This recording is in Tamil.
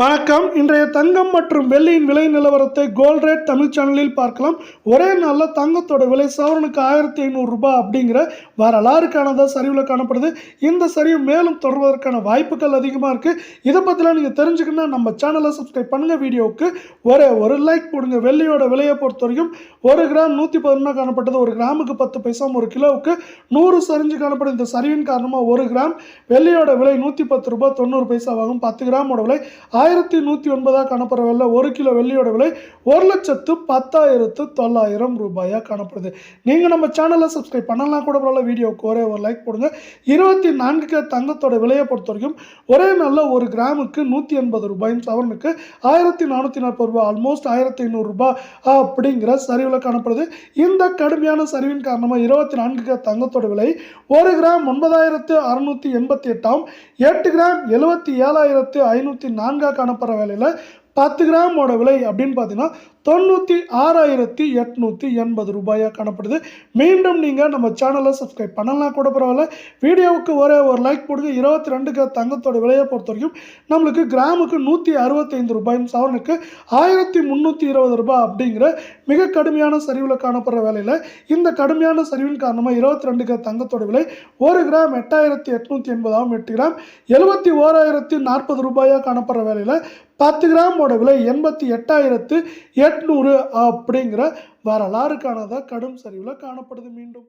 வணக்கம். இன்றைய தங்கம் மற்றும் வெள்ளியின் விலை நிலவரத்தை கோல்ட் ரேட் தமிழ் சேனலில் பார்க்கலாம். ஒரே நாளில் தங்கத்தோட விலை சவரனுக்கு ஆயிரத்தி ஐநூறுரூபா அப்படிங்கிற வரலாறுக்கானதாக சரிவில் காணப்படுது. இந்த சரிவு மேலும் தொடர்வதற்கான வாய்ப்புகள் அதிகமாக இருக்குது இதை பற்றிலாம் நீங்கள் தெரிஞ்சுக்கணும்னா நம்ம சேனலை சப்ஸ்கிரைப் பண்ணுங்கள் வீடியோவுக்கு ஒரே ஒரு லைக் போடுங்க. வெள்ளியோட விலையை பொறுத்த வரைக்கும் ஒரு கிராம் நூற்றி பதினொன்றா காணப்பட்டது. ஒரு கிராமுக்கு பத்து பைசா ஒரு கிலோவுக்கு நூறு சரிஞ்சு காணப்படும். இந்த சரிவின் காரணமாக ஒரு கிராம் வெள்ளியோட விலை நூற்றி பத்து ரூபா தொண்ணூறு பைசாவாகும் பத்து கிராமோட விலை ஆயிரத்தி நூற்றி ஒன்பதாக காணப்படுற விலை ஒரு கிலோ வெள்ளியோட விலை ஒரு லட்சத்து பத்தாயிரத்து தொள்ளாயிரம் ரூபாயாக காணப்படுது. நீங்கள் நம்ம சேனலை சப்ஸ்கிரைப் பண்ணலாம் கூட பரவாயில்ல வீடியோவுக்கு ஒரே ஒரு லைக் போடுங்க. இருபத்தி நான்கு தங்கத்தோட விலையை பொறுத்த வரைக்கும் ஒரே நாளில் ஒரு கிராமுக்கு நூற்றி எண்பது ரூபாயும் சவரனுக்கு ஆயிரத்தி நானூற்றி நாற்பது ரூபாய் ஆல்மோஸ்ட் ஆயிரத்தி ஐநூறுரூபா அப்படிங்கிற சரிவில் காணப்படுது. இந்த கடுமையான சரிவின் காரணமாக இருபத்தி நான்கு தங்கத்தோட விலை ஒரு கிராம் ஒன்பதாயிரத்து அறுநூற்றி எண்பத்தி எட்டாம் எட்டு கிராம் எழுபத்தி ஏழாயிரத்து ஐநூற்றி நான்காக காணப்படுற வேலையில் பத்து கிராமோட விலை அப்படின்னு பார்த்தீங்கன்னா தொண்ணூற்றி ஆறாயிரத்தி எட்நூற்றி எண்பது ரூபாயாக காணப்படுது. மீண்டும் நீங்கள் நம்ம சேனலை சப்ஸ்கிரைப் பண்ணலாம் கூட பரவாயில்ல. வீடியோவுக்கு ஒரே ஒரு லைக் போடுங்க. இருபத்தி ரெண்டுக்கு தங்கத்தோட விலையை பொறுத்த வரைக்கும் நம்மளுக்கு கிராமுக்கு நூற்றி அறுபத்தைந்து ரூபாயும் சவரனுக்கு ஆயிரத்தி முந்நூற்றி இருபது ரூபாய் அப்படிங்கிற மிக கடுமையான சரிவில் காணப்படுற வேலையில் இந்த கடுமையான சரிவின் காரணமாக இருபத்தி ரெண்டுக்கு தங்கத்தோட விலை ஒரு கிராம் எட்டாயிரத்தி எட்நூற்றி எண்பதாகவும் எட்டு கிராம் எழுபத்தி ஓராயிரத்தி நாற்பது ரூபாயாக காணப்படுற வேலையில் பத்து கிராம் கிராமோட விலை எண்பத்தி எட்டாயிரத்து எட்நூறு அப்படிங்கிற வரலாறுக்கானதாக கடும் சரிவில் காணப்படுது மீண்டும்.